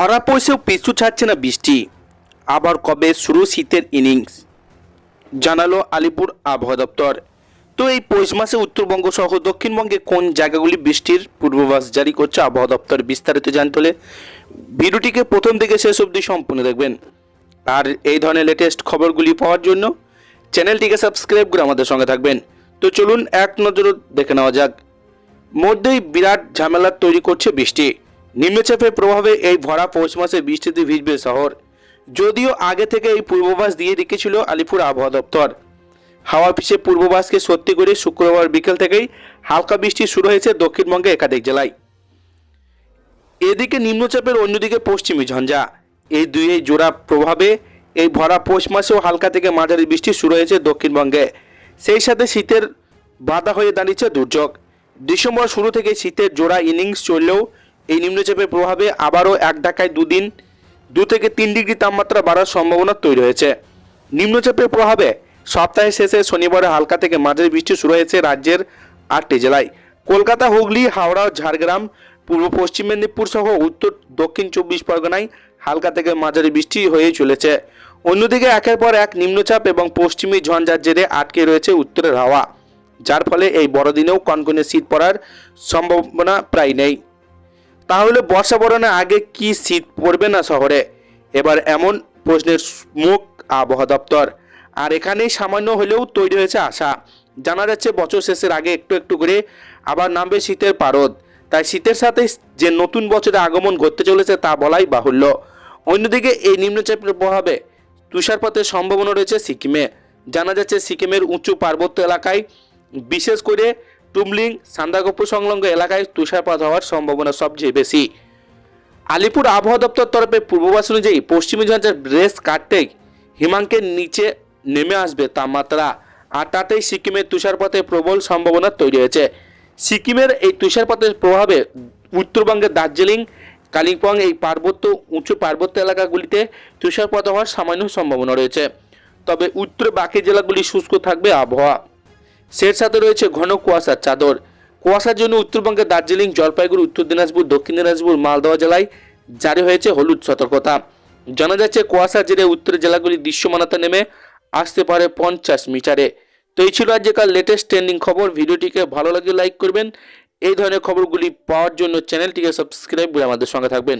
ধরা পড়ছেও পিছু ছাড়ছে না বৃষ্টি। আবার কবে শুরু শীতের ইনিংস? জানালো আলিপুর আবহাওয়া দপ্তর। তো এই পৌষ মাসে উত্তরবঙ্গ সহ দক্ষিণবঙ্গে কোন জায়গাগুলি বৃষ্টির পূর্বাভাস জারি করছে আবহাওয়া দপ্তর বিস্তারিত জানতে হলে ভিডিওটিকে প্রথম থেকে শেষ অবধি সম্পূর্ণ দেখবেন। আর এই ধরনের লেটেস্ট খবরগুলি পাওয়ার জন্য চ্যানেলটিকে সাবস্ক্রাইব করে আমাদের সঙ্গে থাকবেন। তো চলুন এক নজরে দেখে নেওয়া যাক। মধ্যেই বিরাট ঝামেলা তৈরি করছে বৃষ্টি। নিম্নচাপের প্রভাবে এই ভরা পৌষ মাসে বৃষ্টিতে ভিজবে শহর। যদিও আগে থেকে এই পূর্বাভাস দিয়ে রেখেছিল আলিপুর আবহাওয়া দপ্তর। হাওয়া অফিসে পূর্বাভাসকে সত্যি করে শুক্রবার বিকেল থেকেই হালকা বৃষ্টি শুরু হয়েছে দক্ষিণবঙ্গে একাধিক জেলায়। এদিকে নিম্নচাপের অন্যদিকে পশ্চিমী ঝঞ্ঝা। এই দুই জোড়া প্রভাবে এই ভরা পৌষ মাসেও হালকা থেকে মাঝারি বৃষ্টি শুরু হয়েছে দক্ষিণবঙ্গে। সেই সাথে শীতের বাধা হয়ে দাঁড়িয়েছে দুর্যোগ। ডিসেম্বর শুরু থেকে শীতের জোড়া ইনিংস চললেও এই নিম্নচাপের প্রভাবে আবারও এক ঢাকায় দুদিন, দু থেকে তিন ডিগ্রি তাপমাত্রা বাড়ার সম্ভাবনা তৈরি হয়েছে। নিম্নচাপের প্রভাবে সপ্তাহের শেষে শনিবারে হালকা থেকে মাঝারি বৃষ্টি শুরু হয়েছে রাজ্যের আটটি জেলায়। কলকাতা, হুগলি, হাওড়া, ঝাড়গ্রাম, পূর্ব পশ্চিম মেদিনীপুর সহ উত্তর, দক্ষিণ চব্বিশ পরগনায় হালকা থেকে মাঝারি বৃষ্টি হয়েই চলেছে। অন্যদিকে একের পর এক নিম্নচাপ এবং পশ্চিমী ঝঞ্ঝার জেরে আটকে রয়েছে উত্তরের হাওয়া, যার ফলে এই বড়দিনেও কনকনে শীত পড়ার সম্ভাবনা প্রায় নেই। তাহলে বর্ষা বরণের আগে কি শীত পড়বে না শহরে? এবার এমন প্রশ্নের মুখ আবহাওয়া দপ্তর। আর এখানেই সামান্য হলেও তৈরি হয়েছে আশা। জানা যাচ্ছে, বছর শেষের আগে একটু একটু করে আবার নামবে শীতের পারদ। তাই শীতের সাথে যে নতুন বছরে আগমন ঘটতে চলেছে তা বলাই বাহুল্য। অন্যদিকে এই নিম্নচাপের প্রভাবে তুষারপাতের সম্ভাবনা রয়েছে সিকিমে। জানা যাচ্ছে, সিকিমের উঁচু পার্বত্য এলাকায় বিশেষ করে টুমলিং সান্দাকপু সংলগ্ন এলাকায় তুষারপাত হওয়ার সম্ভাবনা সবচেয়ে বেশি। আলিপুর আবহাওয়া দপ্তর তরফে পূর্বাভাস অনুযায়ী পশ্চিমী ঝঞ্ঝার রেস কাটতেই হিমাঙ্কের নিচে নেমে আসবে তাপমাত্রা। আর তাতেই সিকিমের তুষারপাতের প্রবল সম্ভাবনা তৈরি হয়েছে। সিকিমের এই তুষারপাতের প্রভাবে উত্তরবঙ্গের দার্জিলিং, কালিম্পং এই পার্বত্য, উঁচু পার্বত্য এলাকাগুলিতে তুষারপাত হওয়ার সামান্য সম্ভাবনা রয়েছে। তবে উত্তরে বাকি জেলাগুলি শুষ্ক থাকবে আবহাওয়া। সের সাথে রয়েছে ঘন কুয়াশার চাদর। কুয়াশার জন্য উত্তরবঙ্গের দার্জিলিং, জলপাইগুড়ি, উত্তর দিনাজপুর, দক্ষিণ দিনাজপুর, মালদহ জেলায় জারি হয়েছে হলুদ সতর্কতা। জানা যাচ্ছে, কুয়াশার জেরে উত্তরের জেলাগুলি দৃশ্যমানতা নেমে আসতে পারে পঞ্চাশ মিটারে। তো এই ছিল আজকাল লেটেস্ট ট্রেন্ডিং খবর। ভিডিওটিকে ভালো লাগলে লাইক করবেন। এই ধরনের খবরগুলি পাওয়ার জন্য চ্যানেলটিকে সাবস্ক্রাইব করে আমাদের সঙ্গে থাকবেন।